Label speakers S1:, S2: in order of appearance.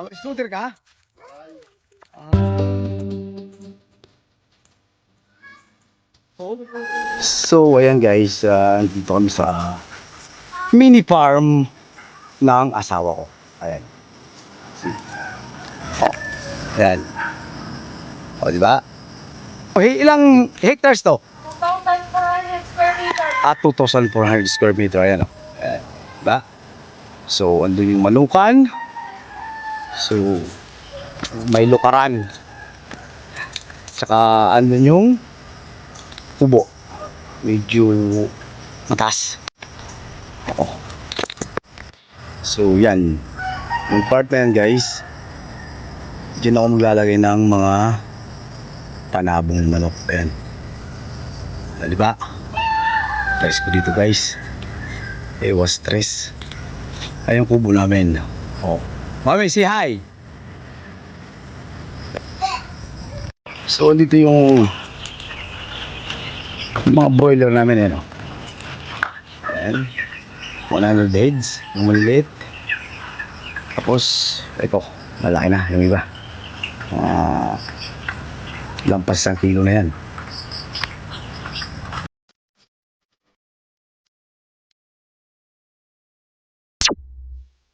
S1: Ang scooter ka? So, ayan guys, uh, dito kami sa mini farm ng asawa ko. Ayan. Oh, ayan. O, di ba? Okay, ilang hectares to?
S2: 2,400 square meters.
S1: At 2,400 square meter. Ayan o. Ayan. Diba? So, andun yung manukan. So, may lukaran. Tsaka, andun yung kubo. Medyo mataas. Oo. So, yan. Yung part na yan, guys. Diyan ako maglalagay ng mga panabong manok. Ayan. Ah, Di ba? Stress ko dito guys. Ewas stress. Ay kubo namin. Oh. Mami, say hi! So, dito yung mga boiler namin eh, no? Ayan. 100 heads. Yung maliliit. Tapos, ito. Malaki na yung iba. Ah, lampas ng kilo na yan.